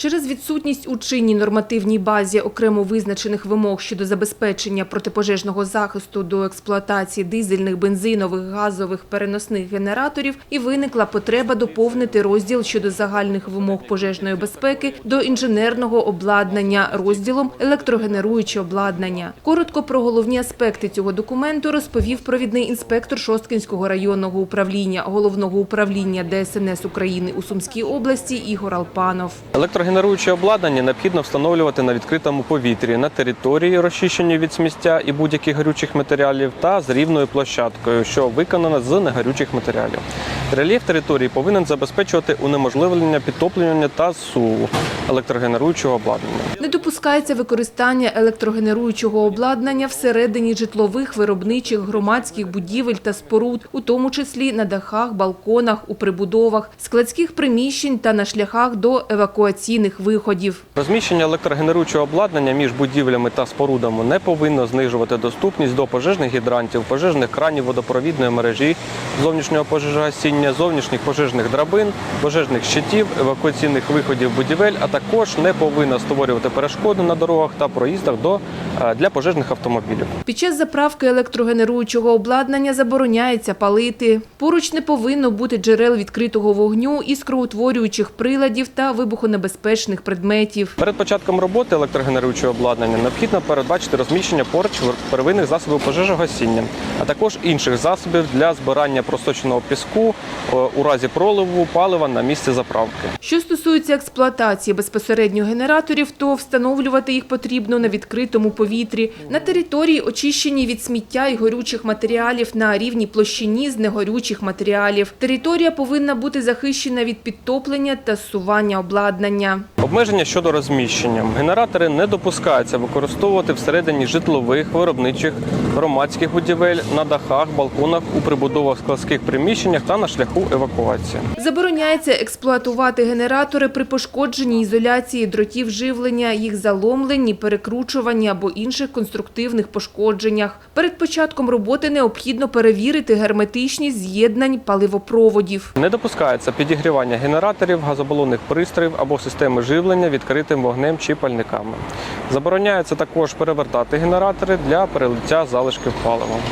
Через відсутність у чинній нормативній базі окремо визначених вимог щодо забезпечення протипожежного захисту до експлуатації дизельних, бензинових, газових переносних генераторів і виникла потреба доповнити розділ щодо загальних вимог пожежної безпеки до інженерного обладнання розділом електрогенеруюче обладнання. Коротко про головні аспекти цього документу розповів провідний інспектор Шосткинського районного управління Головного управління ДСНС України у Сумській області Ігор Алпанов. Електрогенеруюче обладнання необхідно встановлювати на відкритому повітрі на території, розчищені від сміття і будь-яких гарючих матеріалів, та з рівною площадкою, що виконана з негарючих матеріалів. Рельєф території повинен забезпечувати унеможливлення підтоплення та суву електрогенеруючого обладнання. Не допускається використання електрогенеруючого обладнання всередині житлових, виробничих, громадських будівель та споруд, у тому числі на дахах, балконах, у прибудовах, складських приміщень та на шляхах до евакуаційних виходів. Розміщення електрогенеруючого обладнання між будівлями та спорудами не повинно знижувати доступність до пожежних гідрантів, пожежних кранів водопровідної мережі, зовнішнього пожежогасіння, зовнішніх пожежних драбин, пожежних щитів, евакуаційних виходів будівель, а також не повинна створювати перешкоди на дорогах та проїздах до для пожежних автомобілів. Під час заправки електрогенеруючого обладнання забороняється палити. Поруч не повинно бути джерел відкритого вогню, іскроутворюючих приладів та вибухонебезпечних предметів. Перед початком роботи електрогенеруючого обладнання необхідно передбачити розміщення поруч первинних засобів пожежогасіння, а також інших засобів для збирання просоченого піску е, у разі проливу палива на місці заправки. Що стосується експлуатації безпосередньо генераторів, то встановлювати їх потрібно на відкритому повітрі, на території, очищеній від сміття і горючих матеріалів на рівній площині з негорючих матеріалів. Територія повинна бути захищена від підтоплення та зсування обладнання. Обмеження щодо розміщення. Генератори не допускаються використовувати всередині житлових, виробничих, громадських будівель, на дахах, балконах, у прибудовах складських приміщеннях та на шляху евакуації. Забороняється експлуатувати генератори при пошкодженні ізоляції дротів живлення, їх заломленні, перекручуванні або інших конструктивних пошкодженнях. Перед початком роботи необхідно перевірити герметичність з'єднань паливопроводів. Не допускається підігрівання генераторів, газобалонних пристроїв або системи живлення відкритим вогнем чи пальниками. Забороняється також перевертати генератори для перелиття залишків палива.